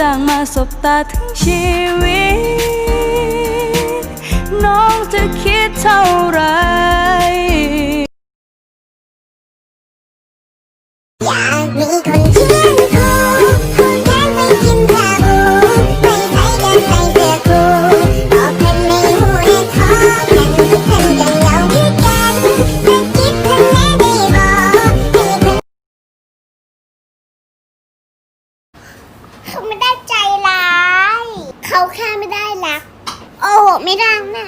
จางมาสบตาทั้งชีวิต น้องจะคิดเท่าไหรอยากมีคน เขาไม่ได้ใจร้าย เขาแค่ไม่ได้รัก โอ้โหไม่ดังนะ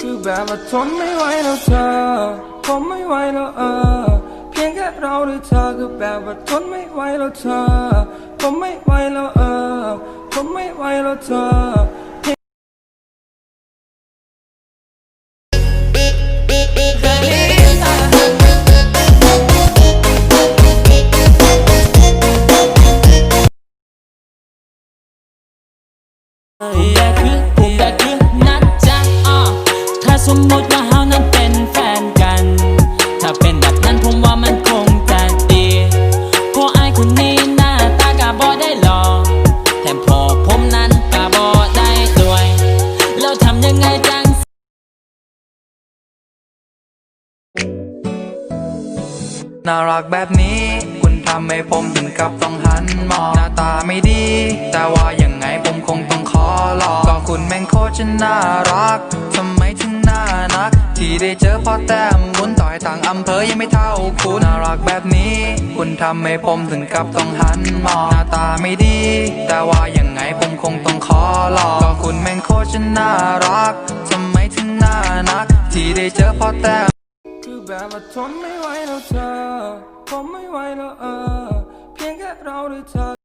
คือแบบว่าทนไม่ไหวแล้วเธอผมไม่ไหวแล้วเออ เราด้วยเธอคือแบบว่าทนไม่ไหวแล้วเธอ ผมไม่ไหวแล้วเออ ผมไม่ไหวแล้วเธอแต่คือแต่คือนัดจังอะถ้าสมมติ บ่ได้หลอกแถมพอผมนั้นกะบ่ได้ด้วย แล้วทำยังไงจังน่ารักแบบนี้คุณทำให้ผมถึงกับต้องหันมองหน้าตาไม่ดี แต่ว่ายังไงผมคงต้องขอลองก็คุณแม่งโคตรจะน่ารักทำไมถึงน่านัก ที่ได้เจอพอแต้ม บุญต่อยต่างอำเภอยังไม่เท่าคุณน่ารักแบบนี้ คุณทำให้ผมถึงกับต้องหันมองหน้าตาไม่ดี แต่ว่ายังไงผมคงต้องขอลองก็คุณแม่งโคตรจะน่ารักทำไมถึงน่านัก ที่ได้เจอพอแต้มคือแบบว่าทนไม่ไหวแล้วเธอผมไม่ไหวแล้วเออ เพียงแค่เราด้วยเธอ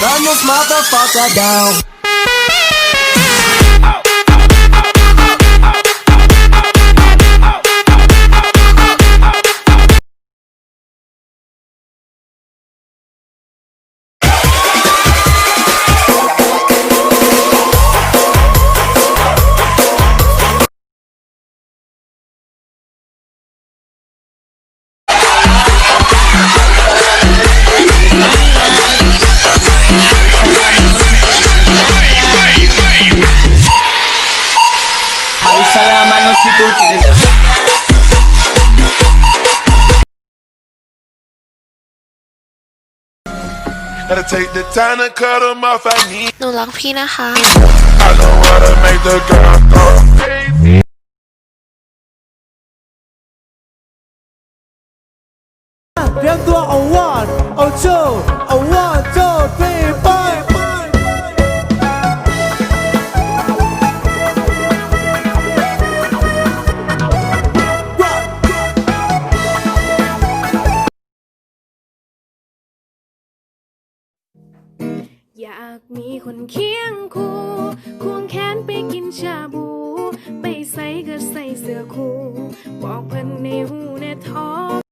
burn this motherfucker down. Gotta take the time to cut them off. I need. หนูรักพี่นะคะ I know how to make the girl go crazy. เตรียมตัวเอา one เอา two เอา one two อยากมีคนเคียงคู่ ควงแขนไปกินชาบู ไปใส่ก็ใส่เสื้อคู่ บอกเพิ่นในหูในท้อง